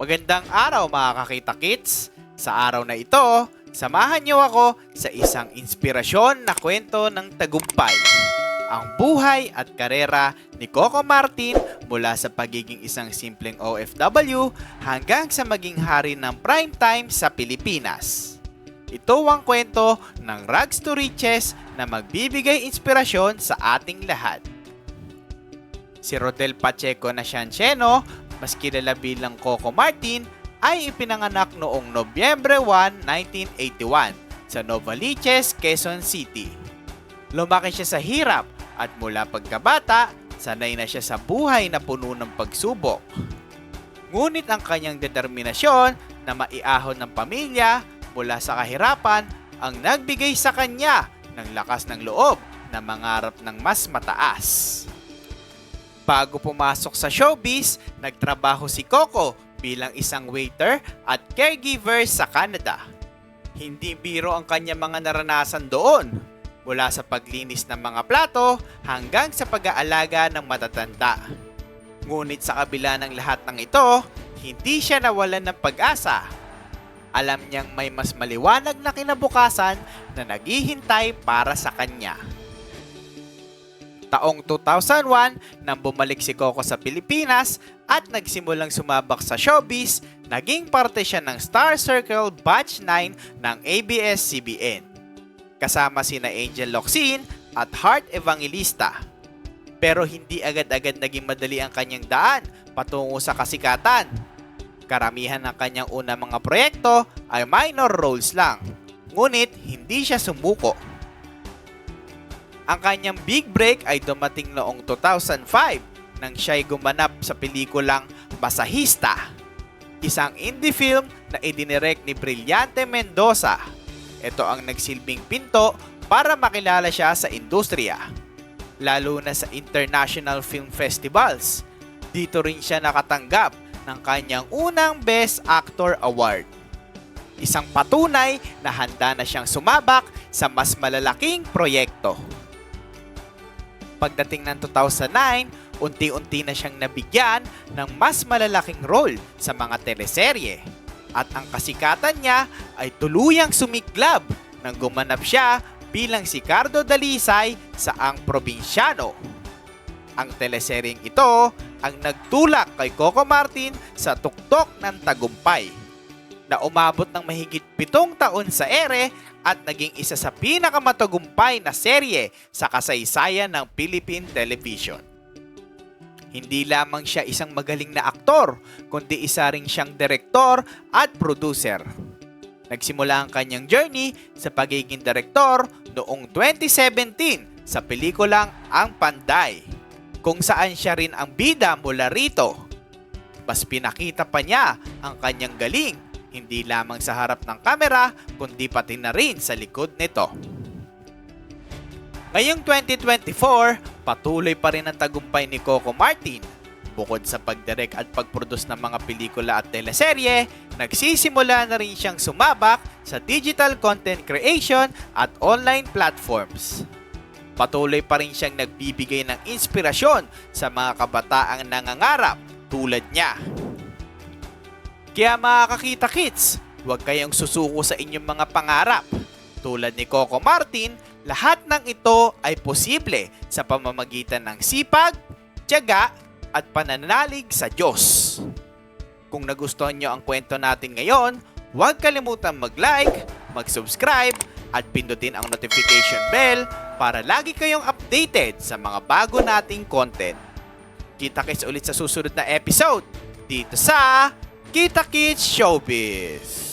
Magandang araw mga kakita kits! Sa araw na ito, samahan niyo ako sa isang inspirasyon na kwento ng tagumpay. Ang buhay at karera ni Coco Martin mula sa pagiging isang simpleng OFW hanggang sa maging hari ng primetime sa Pilipinas. Ito ang kwento ng Rags to Riches na magbibigay inspirasyon sa ating lahat. Si Rodel Pacheco na Siancheno, mas kilala bilang Coco Martin, ay ipinanganak noong Nobyembre 1, 1981 sa Novaliches, Quezon City. Lumaki siya sa hirap at mula pagkabata, sanay na siya sa buhay na puno ng pagsubok. Ngunit ang kanyang determinasyon na maiahon ng pamilya mula sa kahirapan ang nagbigay sa kanya ng lakas ng loob na mangarap ng mas mataas. Bago pumasok sa showbiz, nagtrabaho si Coco bilang isang waiter at caregiver sa Canada. Hindi biro ang kanyang mga naranasan doon, mula sa paglinis ng mga plato hanggang sa pag-aalaga ng matatanda. Ngunit sa kabila ng lahat ng ito, hindi siya nawalan ng pag-asa. Alam niyang may mas maliwanag na kinabukasan na naghihintay para sa kanya. Taong 2001 nang bumalik si Coco sa Pilipinas at nagsimulang sumabak sa showbiz, naging parte siya ng Star Circle Batch 9 ng ABS-CBN. Kasama sina Angel Locsin at Heart Evangelista. Pero hindi agad-agad naging madali ang kanyang daan patungo sa kasikatan. Karamihan ng kanyang unang mga proyekto ay minor roles lang. Ngunit hindi siya sumuko. Ang kanyang big break ay dumating noong 2005 nang siya'y gumanap sa pelikulang Masahista, isang indie film na idinirect ni Brillante Mendoza. Ito ang nagsilbing pinto para makilala siya sa industriya, lalo na sa international film festivals. Dito rin siya nakatanggap ng kanyang unang Best Actor Award. Isang patunay na handa na siyang sumabak sa mas malalaking proyekto. Pagdating ng 2009, unti-unti na siyang nabigyan ng mas malalaking role sa mga teleserye. At ang kasikatan niya ay tuluyang sumiklab nang gumanap siya bilang si Cardo Dalisay sa Ang Probinsyano. Ang teleseryeng ito ang nagtulak kay Coco Martin sa tuktok ng tagumpay na umabot ng mahigit pitong taon sa ere at naging isa sa pinakamatagumpay na serye sa kasaysayan ng Philippine Television. Hindi lamang siya isang magaling na aktor, kundi isa ring siyang direktor at producer. Nagsimula ang kanyang journey sa pagiging direktor noong 2017 sa pelikulang Ang Panday, kung saan siya rin ang bida mula rito. Mas pinakita pa niya ang kanyang galing hindi lamang sa harap ng kamera, kundi pati na rin sa likod nito. Ngayong 2024, patuloy pa rin ang tagumpay ni Coco Martin. Bukod sa pagdirect at pagproduce ng mga pelikula at teleserye, nagsisimula na rin siyang sumabak sa digital content creation at online platforms. Patuloy pa rin siyang nagbibigay ng inspirasyon sa mga kabataang nangangarap tulad niya. Kaya mga kakita kids, huwag kayong susuko sa inyong mga pangarap. Tulad ni Coco Martin, lahat ng ito ay posible sa pamamagitan ng sipag, tiyaga, at pananalig sa Diyos. Kung nagustuhan nyo ang kwento natin ngayon, huwag kalimutan mag-like, mag-subscribe, at pindutin ang notification bell para lagi kayong updated sa mga bago nating content. Kita-kits ulit sa susunod na episode dito sa Kita Kids Showbiz.